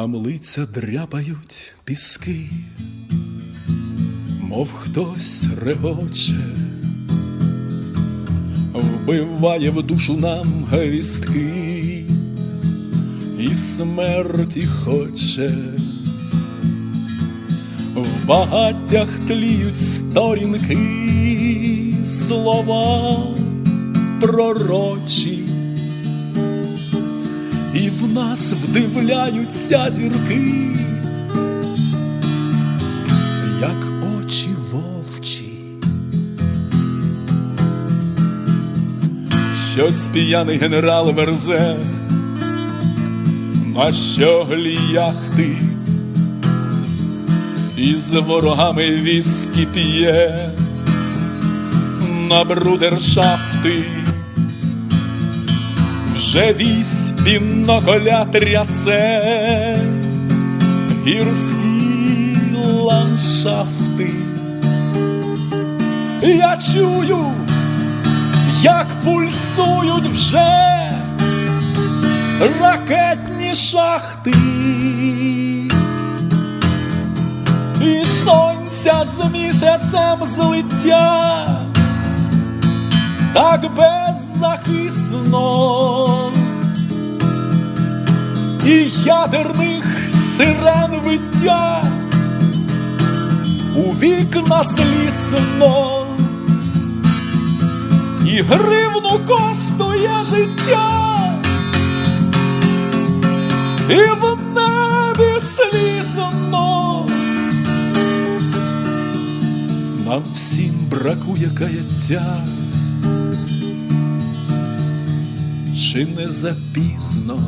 Вам лиця дряпають піски, мов хтось регоче, вбиває в душу нам гайстки, і смерті хоче, в багаттях тліють сторінки, слова пророчі і в нас вдивляються зірки, як очі вовчі. Щось п'яний генерал верзе. На щоглі яхти, і з ворогами віскі п'є. На брудершафти. Вже вісь біноголя трясе гірські ландшафти. Я чую, як пульсують вже ракетні шахти, і сонця з місяцем злиття. Так беззахисно, і ядерних сирен виття у вікна злісно, і гривну коштує життя, і в небі слізно. Нам всім бракує каяття. Чи не запізно